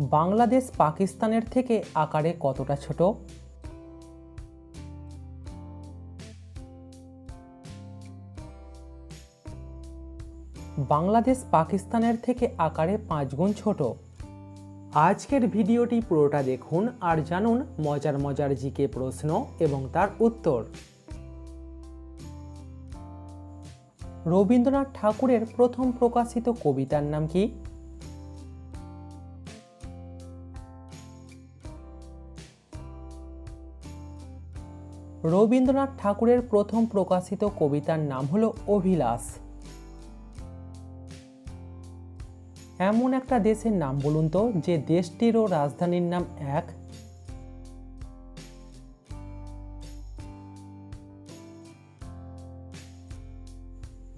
বাংলাদেশ পাকিস্তানের থেকে আকারে কতটা ছোট? বাংলাদেশ পাকিস্তানের থেকে আকারে পাঁচ গুণ ছোট। আজকের ভিডিওটি পুরোটা দেখুন আর জানুন মজার মজার জিকে প্রশ্ন এবং তার উত্তর। রবীন্দ্রনাথ ঠাকুরের প্রথম প্রকাশিত কবিতার নাম কি? রবীন্দ্রনাথ ঠাকুরের প্রথম প্রকাশিত কবিতার নাম হলো অভিলাষ। এমন একটা দেশের নাম বলুন তো, যে দেশটিরও রাজধানীর নাম এক।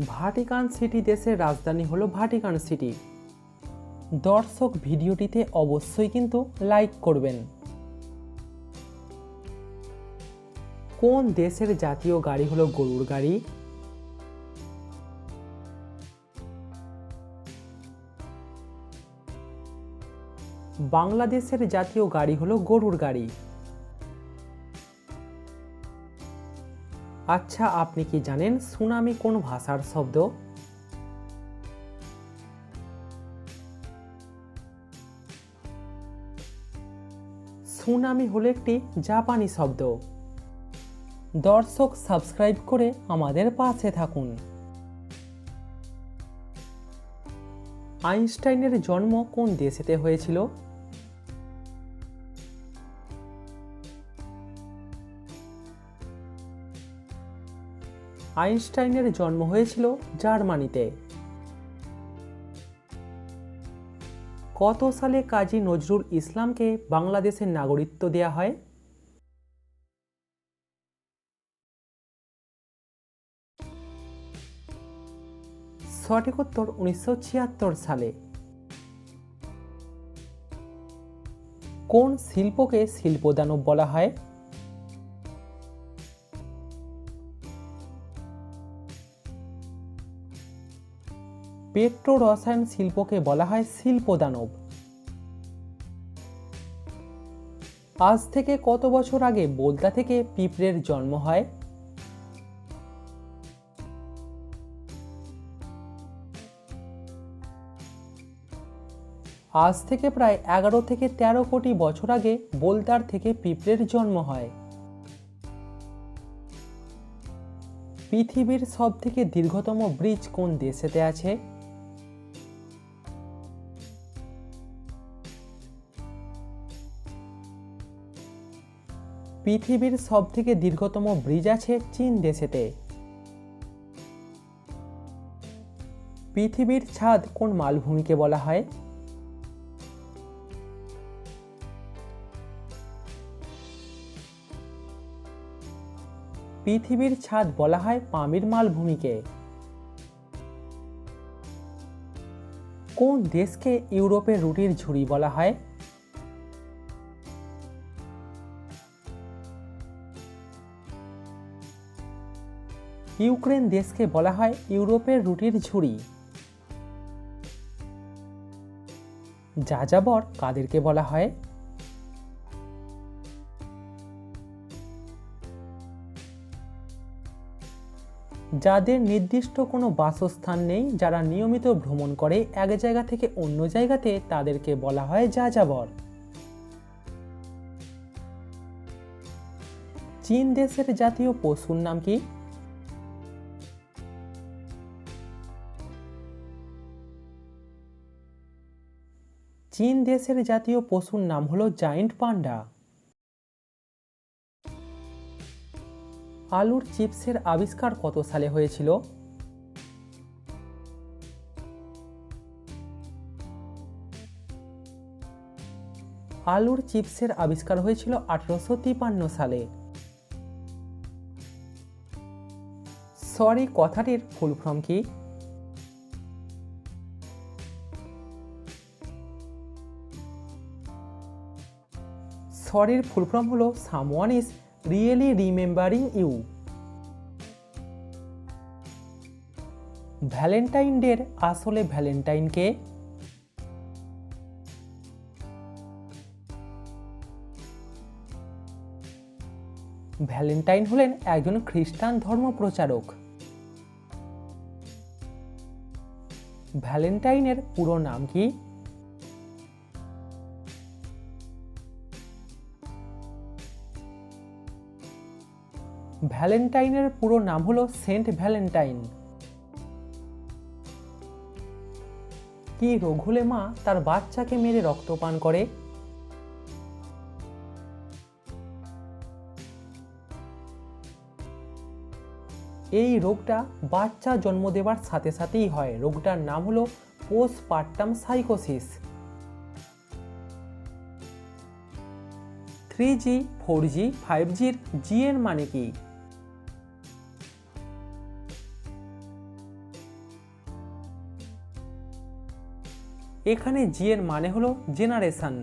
ভাটিকান সিটি দেশের রাজধানী হলো ভাটিকান সিটি। দর্শক ভিডিওটিতে অবশ্যই কিন্তু লাইক করবেন। কোন দেশের জাতীয় গাড়ি হলো গরুর গাড়ি? বাংলাদেশের জাতীয় গাড়ি হলো গরুর গাড়ি। আচ্ছা আপনি কি জানেন সুনামি কোন ভাষার শব্দ? সুনামি হলো একটি জাপানি শব্দ। দর্শক সাবস্ক্রাইব করে আমাদের পাশে থাকুন। আইনস্টাইনের জন্ম কোন দেশেতে হয়েছিল? আইনস্টাইনের জন্ম হয়েছিল জার্মানিতে। কত সালে কাজী নজরুল ইসলামকে বাংলাদেশের নাগরিকত্ব দেয়া হয়? সঠিক উনিশশো সালে। কোন শিল্পকে শিল্পদানব বলা হয়? পেট্রো রসায়ন শিল্পকে বলা হয় শিল্পদানব আজ থেকে কত বছর আগে বোলতা থেকে পিঁপড়ের জন্ম হয়? আজ থেকে প্রায় এগারো থেকে ১৩ কোটি বছর আগে বোলতার থেকে পিঁপড়ের জন্ম হয়। পৃথিবীর সব থেকে দীর্ঘতম ব্রিজ কোন দেশেতে আছে? পৃথিবীর সব থেকে দীর্ঘতম ব্রিজ আছে চীন দেশেতে। পৃথিবীর ছাদ কোন মালভূমিকে বলা হয়? পৃথিবীর ছাদ বলা হয় পামির মালভূমিকে। কোন দেশকে ইউরোপের রুটির ঝুড়ি বলা হয়? ইউক্রেন দেশকে বলা হয় ইউরোপের রুটির ঝুড়ি। যাযাবর কাদেরকে বলা হয়? যাদের নির্দিষ্ট কোনো বাসস্থান নেই, যারা নিয়মিত ভ্রমণ করে এক জায়গা থেকে অন্য জায়গাতে, তাদেরকে বলা হয় যাযাবর। চীন দেশের জাতীয় পশুর নাম কি? চীন দেশের জাতীয় পশুর নাম হলো জায়েন্ট পান্ডা। আলুর চিপসের আবিষ্কার কত সালে হয়েছিল? আলুর চিপসের আবিষ্কার হয়েছিল আঠারোশো তিপান্ন সালে। সরি, কথাটির ফুল ফর্ম কি? সরির ফুল ফর্ম হলো someone really remembering you Valentine ডের আসলে ভ্যালেন্টাইনকে ভ্যালেন্টাইন হলেন একজন খ্রিস্টান ধর্ম প্রচারক। ভ্যালেন্টাইনের পুরো নাম কি? ভ্যালেন্টাইনের পুরো নাম হলো সেন্ট ভ্যালেন্টাইন। কি রোগ হলে মা তার বাচ্চাকে মেরে রক্তপান করে? এই রোগটা বাচ্চা জন্ম দেওয়ার সাথে সাথেই হয়। রোগটার নাম হলো postpartum সাইকোসিস। Three G, four G, five জির জি এর মানে কি? এখানে জি এর মানে হলো জেনারেশন